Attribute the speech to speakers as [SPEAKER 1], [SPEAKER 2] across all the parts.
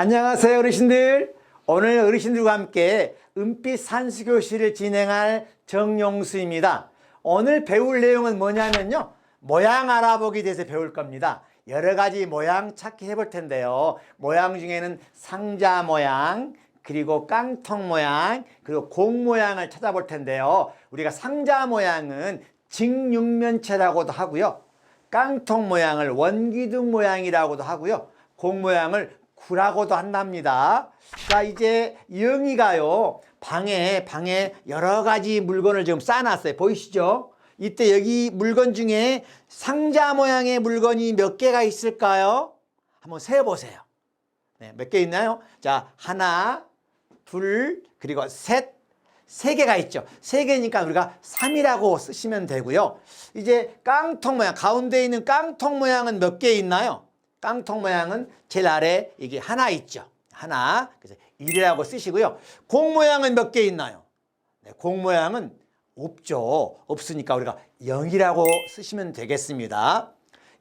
[SPEAKER 1] 안녕하세요 어르신들. 오늘 어르신들과 함께 은빛 산수교실을 진행할 정용수입니다. 오늘 배울 내용은 뭐냐면요. 모양 알아보기 대해서 배울 겁니다. 여러 가지 모양 찾기 해볼 텐데요. 모양 중에는 상자 모양 그리고 깡통 모양 그리고 공 모양을 찾아볼 텐데요. 우리가 상자 모양은 직육면체라고도 하고요. 깡통 모양을 원기둥 모양이라고도 하고요. 공 모양을 구라고도 한답니다. 자, 이제 영희가요, 방에, 방에 여러 가지 물건을 지금 쌓아놨어요. 보이시죠? 이때 여기 물건 중에 상자 모양의 물건이 몇 개가 있을까요? 한번 세어보세요. 네, 몇 개 있나요? 자, 하나, 둘, 그리고 셋, 세 개가 있죠. 세 개니까 우리가 3이라고 쓰시면 되고요. 이제 깡통 모양, 가운데 있는 깡통 모양은 몇 개 있나요? 깡통 모양은 제일 아래 이게 하나 있죠. 하나. 그래서 1이라고 쓰시고요. 공 모양은 몇 개 있나요? 네, 공 모양은 없죠. 없으니까 우리가 0이라고 쓰시면 되겠습니다.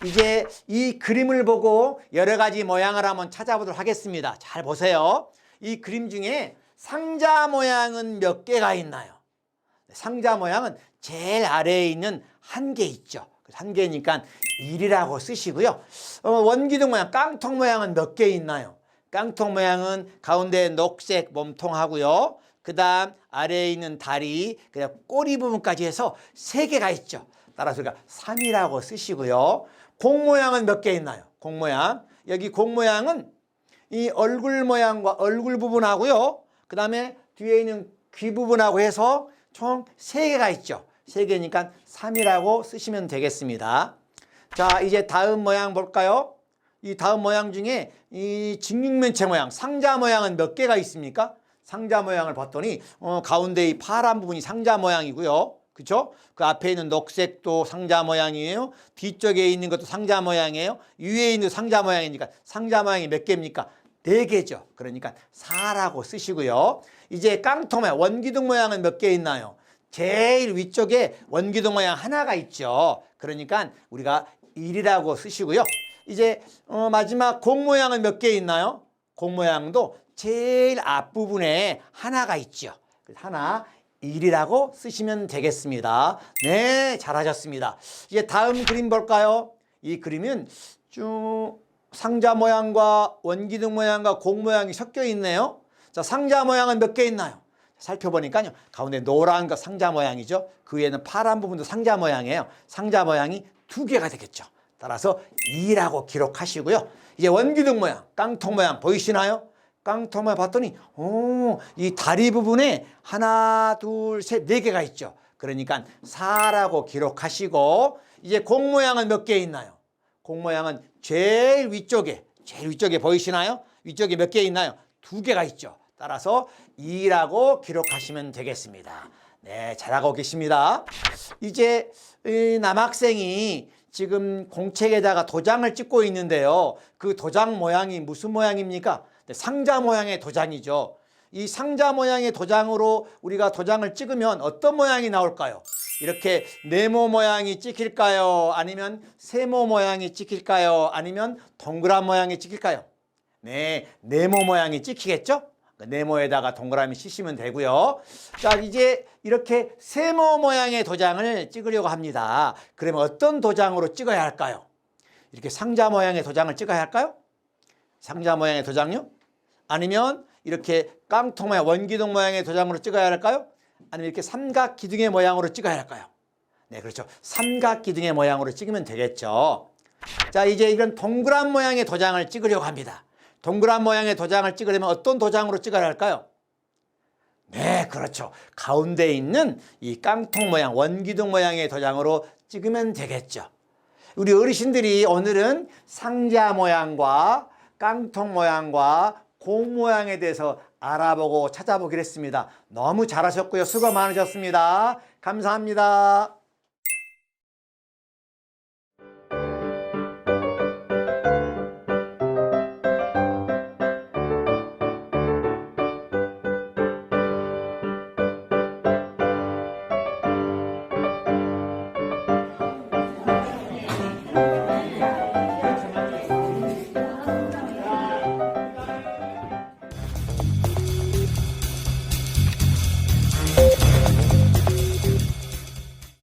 [SPEAKER 1] 이제 이 그림을 보고 여러 가지 모양을 한번 찾아보도록 하겠습니다. 잘 보세요. 이 그림 중에 상자 모양은 몇 개가 있나요? 네, 상자 모양은 제일 아래에 있는 한 개 있죠. 한 개니까 1이라고 쓰시고요. 어, 원기둥 모양, 깡통 모양은 몇 개 있나요? 깡통 모양은 가운데 녹색 몸통하고요. 그 다음 아래에 있는 다리, 그냥 꼬리 부분까지 해서 세 개가 있죠. 따라서 우리가 3이라고 쓰시고요. 공 모양은 몇 개 있나요? 공 모양. 여기 공 모양은 이 얼굴 모양과 얼굴 부분하고요. 그 다음에 뒤에 있는 귀 부분하고 해서 총 세개가 있죠. 세개니까 3이라고 쓰시면 되겠습니다. 자, 이제 다음 모양 볼까요? 이 다음 모양 중에 이 직육면체 모양, 상자 모양은 몇 개가 있습니까? 상자 모양을 봤더니 어, 가운데 이 파란 부분이 상자 모양이고요. 그렇죠? 그 앞에 있는 녹색도 상자 모양이에요. 뒤쪽에 있는 것도 상자 모양이에요. 위에 있는 상자 모양이니까 상자 모양이 몇 개입니까? 네 개죠. 그러니까 4라고 쓰시고요. 이제 깡통 모양, 원기둥 모양은 몇 개 있나요? 제일 위쪽에 원기둥 모양 하나가 있죠. 그러니까 우리가 1이라고 쓰시고요. 이제 어, 마지막 공 모양은 몇 개 있나요? 공 모양도 제일 앞부분에 하나가 있죠. 하나 1이라고 쓰시면 되겠습니다. 네, 잘하셨습니다. 이제 다음 그림 볼까요? 이 그림은 쭉 상자 모양과 원기둥 모양과 공 모양이 섞여 있네요. 자, 상자 모양은 몇 개 있나요? 살펴보니까요. 가운데 노란 거 상자 모양이죠. 그 위에는 파란 부분도 상자 모양이에요. 상자 모양이 두 개가 되겠죠. 따라서 2라고 기록하시고요. 이제 원기둥 모양, 깡통 모양 보이시나요? 깡통 모양 봤더니 오, 이 다리 부분에 하나, 둘, 셋, 네 개가 있죠. 그러니까 4라고 기록하시고 이제 공 모양은 몇 개 있나요? 공 모양은 제일 위쪽에 제일 위쪽에 보이시나요? 위쪽에 몇 개 있나요? 두 개가 있죠. 따라서 2라고 기록하시면 되겠습니다. 네, 잘하고 계십니다. 이제 이 남학생이 지금 공책에다가 도장을 찍고 있는데요. 그 도장 모양이 무슨 모양입니까? 네, 상자 모양의 도장이죠. 이 상자 모양의 도장으로 우리가 도장을 찍으면 어떤 모양이 나올까요? 이렇게 네모 모양이 찍힐까요? 아니면 세모 모양이 찍힐까요? 아니면 동그란 모양이 찍힐까요? 네, 네모 모양이 찍히겠죠? 그 네모에다가 동그라미 치시면 되고요. 자, 이제 이렇게 세모 모양의 도장을 찍으려고 합니다. 그러면 어떤 도장으로 찍어야 할까요? 이렇게 상자 모양의 도장을 찍어야 할까요? 상자 모양의 도장요? 아니면 이렇게 깡통 모양, 원기둥 모양의 도장으로 찍어야 할까요? 아니면 이렇게 삼각 기둥의 모양으로 찍어야 할까요? 네, 그렇죠. 삼각 기둥의 모양으로 찍으면 되겠죠. 자, 이제 이런 동그란 모양의 도장을 찍으려고 합니다. 동그란 모양의 도장을 찍으려면 어떤 도장으로 찍어야 할까요? 네, 그렇죠. 가운데 있는 이 깡통 모양, 원기둥 모양의 도장으로 찍으면 되겠죠. 우리 어르신들이 오늘은 상자 모양과 깡통 모양과 공 모양에 대해서 알아보고 찾아보기로 했습니다. 너무 잘하셨고요. 수고 많으셨습니다. 감사합니다.